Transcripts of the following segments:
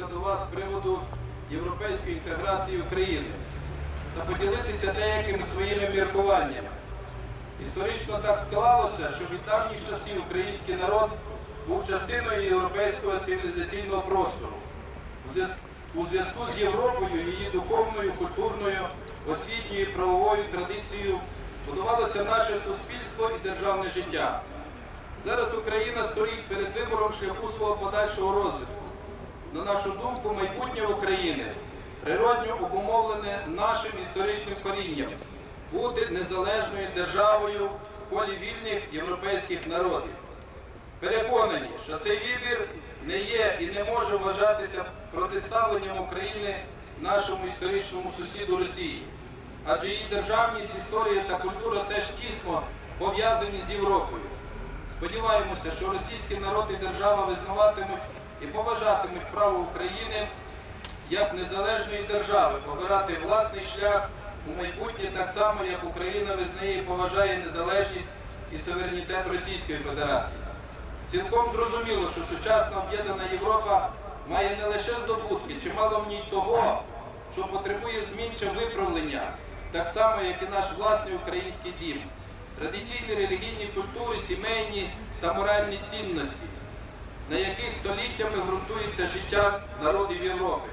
звернутися до вас з приводу європейської інтеграції України та поділитися деякими своїми міркуваннями. Історично так склалося, що від давніх часів український народ був частиною європейського цивілізаційного простору. У зв'язку з Європою, її духовною, культурною, освітньою правовою традицією будувалося наше суспільство і державне життя. Зараз Україна стоїть перед вибором шляху свого подальшого розвитку. На нашу думку, майбутнє України природньо обумовлене нашим історичним корінням бути незалежною державою в полі вільних європейських народів. Переконані, що цей вибір не є і не може вважатися протиставленням України нашому історичному сусіду Росії, адже її державність, історія та культура теж тісно пов'язані з Європою. Сподіваємося, що російський народ і держава визнаватимуть і поважатимуть право України як незалежної держави обирати власний шлях у майбутнє так само, як Україна визнає і поважає незалежність і суверенітет Російської Федерації. Цілком зрозуміло, що сучасна об'єднана Європа має не лише здобутки, чимало в ній того, що потребує змін чи виправлення, так само, як і наш власний український дім, традиційні релігійні культури, сімейні та моральні цінності, на яких століттями ґрунтується життя народів Європи.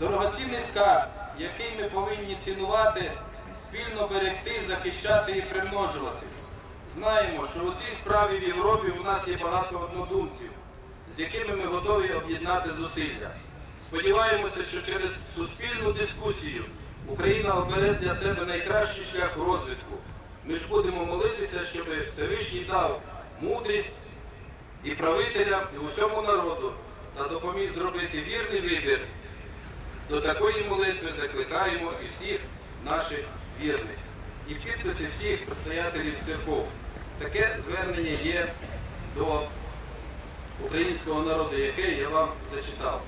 Дорогоцінний скарб, який ми повинні цінувати, спільно берегти, захищати і примножувати. Знаємо, що у цій справі в Європі у нас є багато однодумців, з якими ми готові об'єднати зусилля. Сподіваємося, що через суспільну дискусію Україна обере для себе найкращий шлях розвитку. Ми ж будемо молитися, щоб Всевишній дав мудрість і правителям, і усьому народу та допоміг зробити вірний вибір. До такої молитви закликаємо і всіх наших вірних, і підписи всіх предстоятелів церков. Таке звернення є до українського народу, яке я вам зачитав.